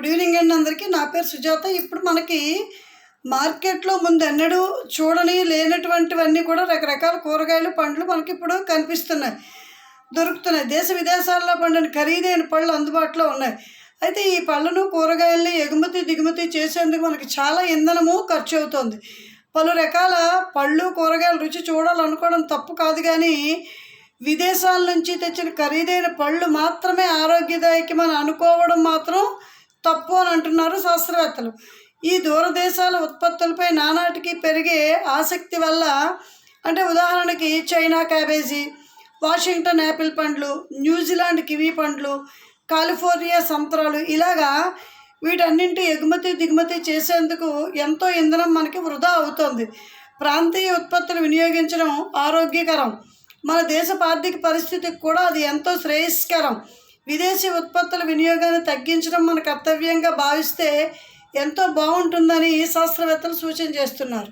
Good evening అండి అందరికీ. నా పేరు సుజాత. ఇప్పుడు మనకి మార్కెట్లో ముందు ఎన్నడూ చూడని లేనటువంటివన్నీ కూడా రకరకాల కూరగాయలు పండ్లు మనకి ఇప్పుడు కనిపిస్తున్నాయి. దొరుకుతున్నాయి. దేశ విదేశాల్లో పండిన ఖరీదైన పళ్ళు అందుబాటులో ఉన్నాయి. అయితే ఈ పళ్ళను కూరగాయల్ని ఎగుమతి దిగుమతి చేసేందుకు మనకి చాలా ఇంధనము ఖర్చు అవుతుంది పలు రకాల పళ్ళు కూరగాయల రుచి చూడాలనుకోవడం తప్పు కాదు కానీ విదేశాల నుంచి తెచ్చిన ఖరీదైన పళ్ళు మాత్రమే ఆరోగ్యదాయకమని అనుకోవడం మాత్రం తప్పు అని అంటున్నారు శాస్త్రవేత్తలు. ఈ దూరదేశాల ఉత్పత్తులపై నానాటికి పెరిగే ఆసక్తి వల్ల అంటే ఉదాహరణకి చైనా క్యాబేజీ వాషింగ్టన్ యాపిల్ పండ్లు న్యూజిలాండ్ కివీ పండ్లు కాలిఫోర్నియా సంతరాలు ఇలాగా వీటన్నింటి ఎగుమతి దిగుమతి చేసేందుకు ఎంతో ఇంధనం మనకి వృధా అవుతుంది. ప్రాంతీయ ఉత్పత్తులు వినియోగించడం ఆరోగ్యకరం. మన దేశ ఆర్థిక పరిస్థితికి కూడా అది ఎంతో శ్రేయస్కరం. విదేశీ ఉత్పత్తుల వినియోగాన్ని తగ్గించడం మన కర్తవ్యంగా భావిస్తే ఎంతో బాగుంటుందని శాస్త్రవేత్తలు సూచన చేస్తున్నారు.